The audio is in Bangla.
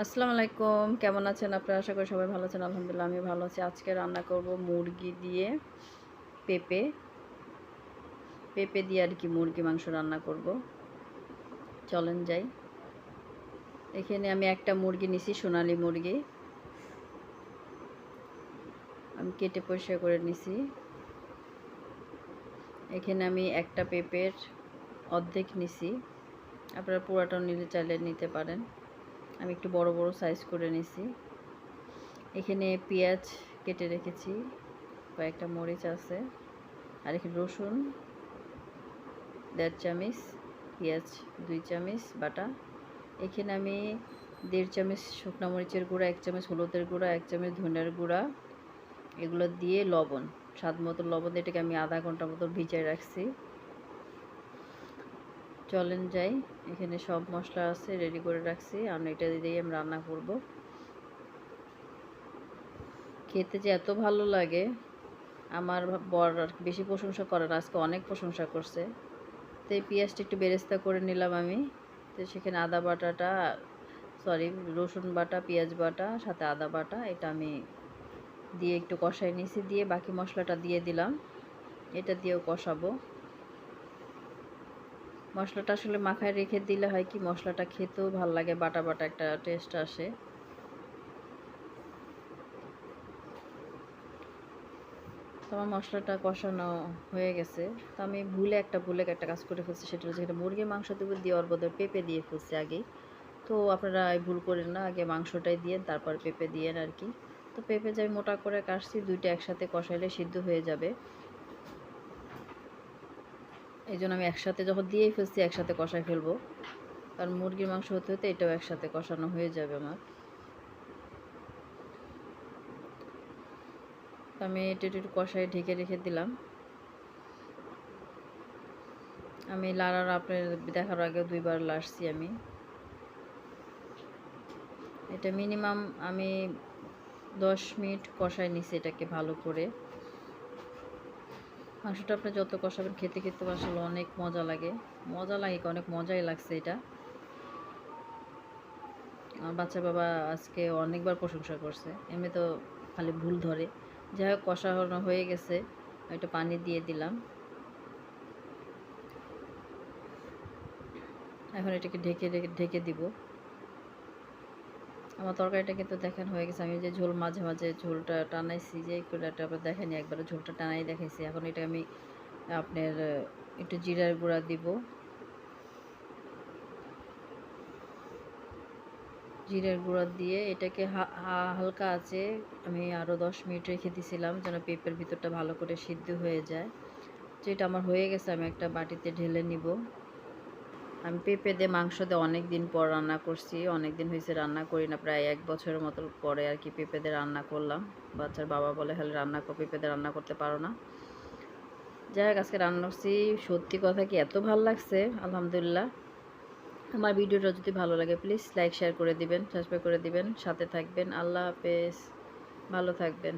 আসসালামু আলাইকুম। কেমন আছেন আপনারা? আশা করি সবাই ভালো আছেন। আলহামদুলিল্লাহ আমি ভালো আছি। আজকে রান্না করব মুরগি দিয়ে পেঁপে। পেঁপে দিয়ে আর কি মুরগি মাংস রান্না করব। চলেন যাই। এখানে আমি একটা মুরগি নিছি, সোনালি মুরগি। আমি কেটে পরিষ্কার করে নিছি। এখানে আমি একটা পেঁপের অর্ধেক নিছি। আপনারা পুরাটাও নিলে চাইলে নিতে পারেন। আমি একটু বড় বড় সাইজ করে নিছি। এখানে পেঁয়াজ কেটে রেখেছি, কয়েকটা মরিচ আছে, আর এখানে রসুন, দেড় চামচ, পেঁয়াজ দুই চামচ, বাটা। এখানে আমি দেড় চামচ শুকনো মরিচের গুঁড়া, এক চামচ হলুদের গুঁড়া, এক চামচ ধনের গুঁড়া, এগুলো দিয়ে লবণ। স্বাদ মতো লবণ এটাকে আমি আধা ঘণ্টা মতো ভিজায় রাখছি। চলেন যাই। এখানে সব মশলা আছে রেডি করে রাখছি। আমি এটা দিয়েই আমি রান্না করব। খেতে যে এত ভালো লাগে, আমার বর বেশি প্রশংসা করে না, আজকে অনেক প্রশংসা করছে। তো এই পেঁয়াজটা একটু বেরেস্তা করে নিলাম আমি। তো সেখানে আদা বাটাটা সরি রসুন বাটা, পেঁয়াজ বাটা, সাথে আদা বাটা, এটা আমি দিয়ে একটু কষাই নিয়েছি দিয়ে বাকি মশলাটা দিয়ে দিলাম। এটা দিয়েও কষাবো। মশলাটা আসলে মাখায় রেখে দিলে হয় কি, মশলাটা খেতেও ভালো লাগে, বাটা বাটা একটা টেস্ট আসে। তোমার মশলাটা কষানো হয়ে গেছে। তো আমি ভুলে একটা ভুলে একটা কাজ করে ফেলছি, সেটা হচ্ছে এটা মুরগির মাংস দেবো দিয়ে ওর বদলে পেঁপে দিয়ে ফেলছি আগেই তো আপনারা ভুল করেন না, আগে মাংসটাই দিয়ে তারপর পেঁপে দিয়ে আর কি। তো পেঁপে যে আমি মোটা করে কাটছি, দুইটা একসাথে কষাইলে সিদ্ধ হয়ে যাবে। এই জন্য আমি একসাথে যখন দিয়েই ফেলছি, একসাথে কষাই ফেলব। কারণ মুরগির মাংস হতে হতে এটাও একসাথে কষানো হয়ে যাবে আমার। আমি এটা একটু কষাই ঢেকে রেখে দিলাম। আমি লাড়ার আপনার দেখার আগে দুইবার লাড়ছি আমি। এটা মিনিমাম আমি দশ মিনিট কষাই নিছি এটাকে ভালো করে। মাংসটা আপনি যত কষাবেন, খেতে খেতে আসলে অনেক মজা লাগে। মজা লাগে, অনেক মজাই লাগছে এটা। আমার বাচ্চা বাবা আজকে অনেকবার প্রশংসা করছে। এমনি তো খালি ভুল ধরে। যাই হোক, কষানো হয়ে গেছে। একটা পানি দিয়ে দিলাম। এখন এটাকে ঢেকে ঢেকে দিব। আমার তরকারিটা কিন্তু দেখেন হয়ে গেছে। আমি যে ঝোল মাঝে মাঝে ঝোলটা টানাইছি, যে এটা আবার দেখেনি, একবার ঝোলটা টানাই দেখাইছি। এখন এটা আমি আপনার একটু জিরার গুঁড়া দিব। জিরার গুঁড়া দিয়ে এটাকে হালকা আছে, আমি আরও দশ মিনিট রেখে দিয়েছিলাম যেন পেঁপের ভিতরটা ভালো করে সিদ্ধ হয়ে যায়। যেটা আমার হয়ে গেছে, আমি একটা বাটিতে ঢেলে নিব। আমি পেঁপে দিয়ে মাংস দিয়ে অনেক দিন পর রান্না করছি। অনেক দিন হয়েছে রান্না করি না, প্রায় এক বছরের মতো পরে আর কি পেঁপে দিয়ে রান্না করলাম। বাচ্চার বাবা বলে হলে রান্না পেঁপে দিয়ে রান্না করতে পারো না। যাই হোক, আজকে রান্না করছি। সত্যি কথা কি এত ভালো লাগছে, আলহামদুলিল্লাহ। আমার ভিডিওটা যদি ভালো লাগে প্লিজ লাইক শেয়ার করে দিবেন সাবস্ক্রাইব করে দিবেন, সাথে থাকবেন। আল্লাহ হাফেজ। ভালো থাকবেন।